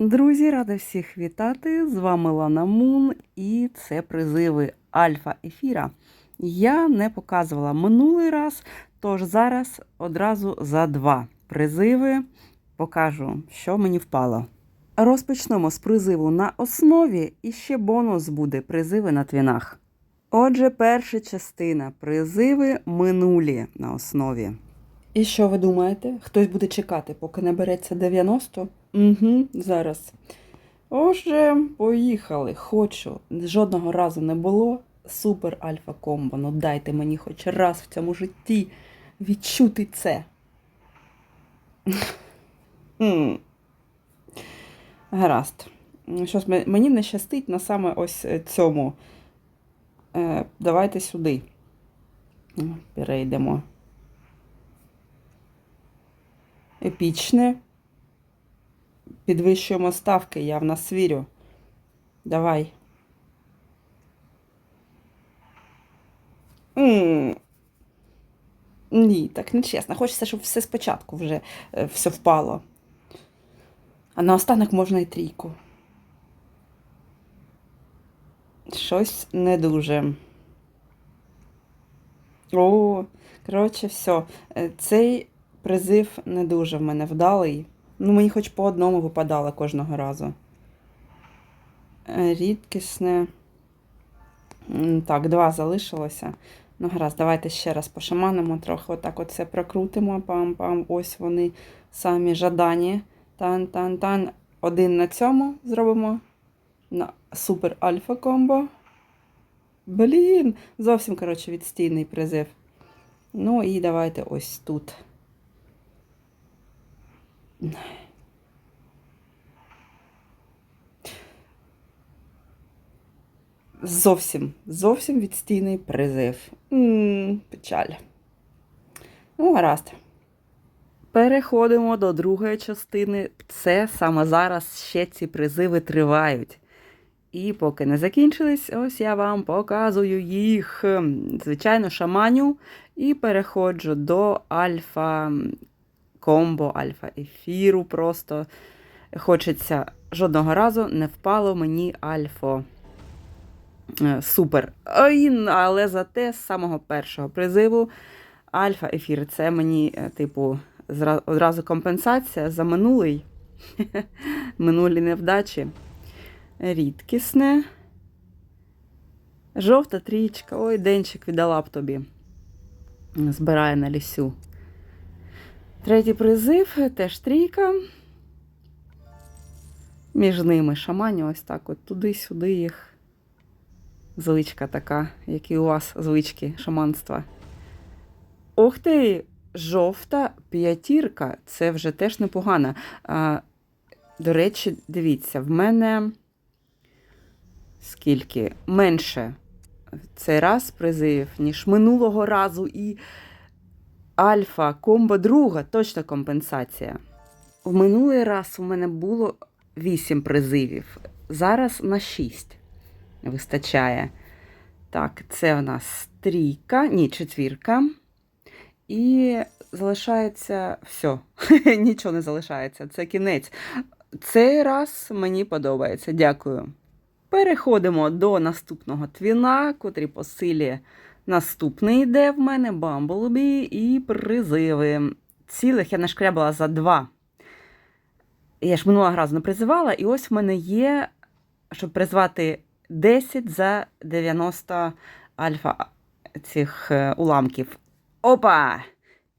Друзі, рада всіх вітати! З вами Лана Мун і це призиви Альфа Ефіра. Я не показувала минулий раз, тож зараз одразу за два призиви покажу, що мені впало. Розпочнемо з призиву на основі, і ще бонус буде призиви на твінах. Отже, перша частина призиви минулі на основі. І що ви думаєте? Хтось буде чекати, поки набереться 90? Угу, зараз. Отже, поїхали. Хочу. Жодного разу не було. Супер альфа комбо. Ну дайте мені хоч раз в цьому житті відчути це. Гаразд. Щось мені не щастить на саме ось е, цьому. Е, давайте сюди. Перейдемо. Епічне. Підвищуємо ставки, я в нас вірю. Давай. м Ні, так не чесно. Хочеться, щоб все спочатку вже е, все впало. А наостанок можна і трійку. Щось не дуже. О, коротше, все. Е, Цей призив не дуже в мене вдалий. Ну, мені хоч по одному випадало кожного разу. Е, Рідкісне. Так, два залишилося. Ну, гаразд, давайте ще раз пошаманимо трохи. Отак оце прокрутимо. Пам-пам. Ось вони самі жадані. Тан-тан-тан. Один на цьому зробимо. На супер альфа комбо. Блін, зовсім, коротше, відстійний призив. Ну і давайте ось тут. Зовсім, зовсім відстійний призив. печаль. Ну, гаразд. Переходимо до другої частини. Це саме зараз ще ці призиви тривають. І поки не закінчились, ось я вам показую їх. Звичайно, шаманю. І переходжу до альфа комбо, альфа ефіру. Просто хочеться жодного разу не впало мені альфо. Е, Супер. Ой, але зате з самого першого призиву Альфа ефір це мені, е, типу, одразу компенсація за минулий. Минулі невдачі. Рідкісне. Жовта трічка. Ой, денчик віддала б тобі. Збирає на лісю. Третій призив теж трійка. Між ними шамані, ось так от туди-сюди їх. Звичка така, як і у вас звички шаманства. Ох ти! Жовта п'ятірка. Це вже теж непогано. А, до речі, дивіться, в мене скільки менше цей раз призивів, ніж минулого разу, і альфа, комбо друга, точно компенсація. В минулий раз у мене було 8 призивів, зараз на 6 вистачає. Так, це у нас трійка, ні, четвірка. І залишається все. Нічого не залишається. Це кінець. Цей раз мені подобається. Дякую. Переходимо до наступного твіна, котрий по силі наступний йде в мене Бамблбі і призиви. Цілих я нашкрябала за два. Я ж минулого разу не призивала, і ось в мене є, щоб призвати 10 за 90 альфа цих е, уламків. Опа!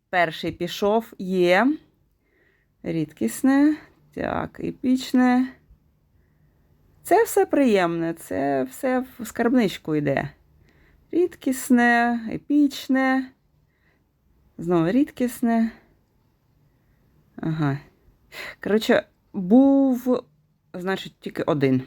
Перший пішов є. Рідкісне. Так, епічне. Це все приємне, це все в скарбничку йде. Рідкісне, епічне. Знову рідкісне. Ага. Коротше, був, значить, тільки один.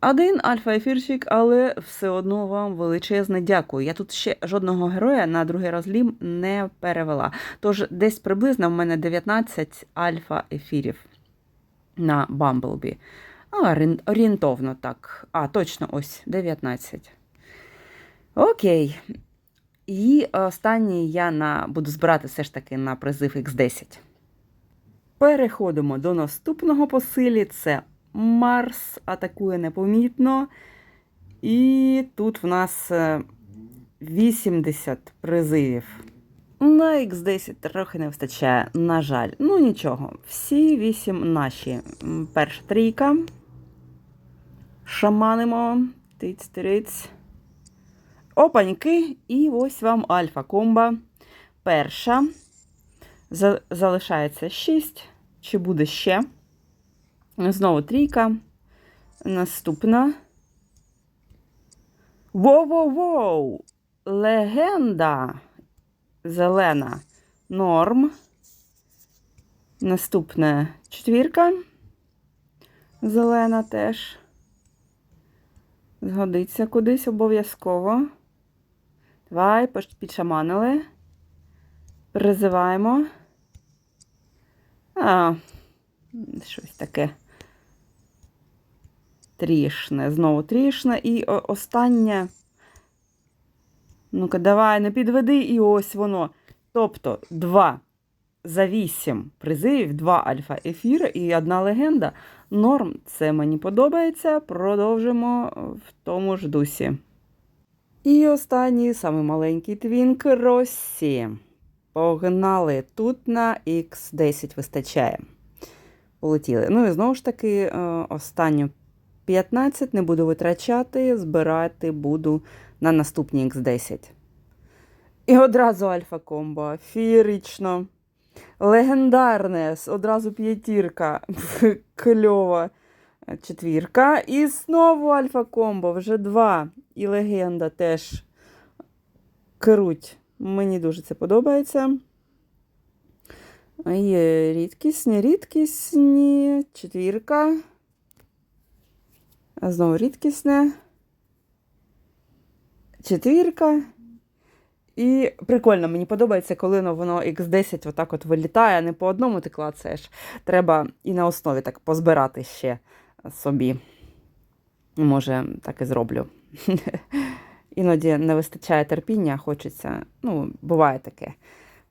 Один альфа-ефірчик, але все одно вам величезне дякую. Я тут ще жодного героя на другий розлім не перевела. Тож десь приблизно в мене 19 альфа-ефірів на Бамблбі. А, орієнтовно так. А, точно ось 19. Окей. І останній я на, буду збирати все ж таки на призив X10. Переходимо до наступного по силі. Це Марс атакує непомітно. І тут в нас е, 80 призивів. На X10 трохи не вистачає, на жаль. Ну нічого, всі 8 наші. Перша трійка. Шаманимо. Тиць-тириць. Опаньки. І ось вам альфа комба. Перша. За- залишається 6. Чи буде ще? Знову трійка. Наступна. Воу-воу-воу! Легенда. Зелена. Норм. Наступна четвірка. Зелена теж. Згодиться кудись обов'язково. Давай, підшаманили. Призиваємо. А, щось таке. Трішне, знову трішне. І останнє. Ну-ка, давай, не підведи, і ось воно. Тобто, два за вісім призивів, два альфа-ефіри і одна легенда. Норм, це мені подобається. Продовжимо в тому ж дусі. І останній, самий маленький твінк Росі. Погнали. Тут на X10 вистачає. Полетіли. Ну і знову ж таки, е, останню 15 не буду витрачати, збирати буду на наступні X10. І одразу альфа комбо. Фієрично. Легендарне. Одразу п'ятірка. Кльова. Четвірка. І знову альфа комбо. Вже два. І легенда теж круть. Мені дуже це подобається. Є рідкісні, рідкісні. Четвірка. А знову рідкісне. Четвірка. І прикольно, мені подобається, коли воно X10 отак от вилітає, а не по одному ти клацаєш. Треба і на основі так позбирати ще собі. Може, так і зроблю. Іноді не вистачає терпіння, хочеться. Ну, буває таке.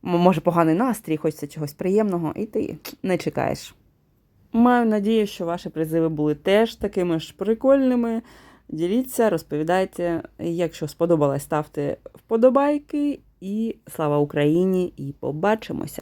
Може, поганий настрій, хочеться чогось приємного, і ти не чекаєш. Маю надію, що ваші призиви були теж такими ж прикольними. Діліться, розповідайте. Якщо сподобалось, ставте вподобайки. І слава Україні! І побачимося!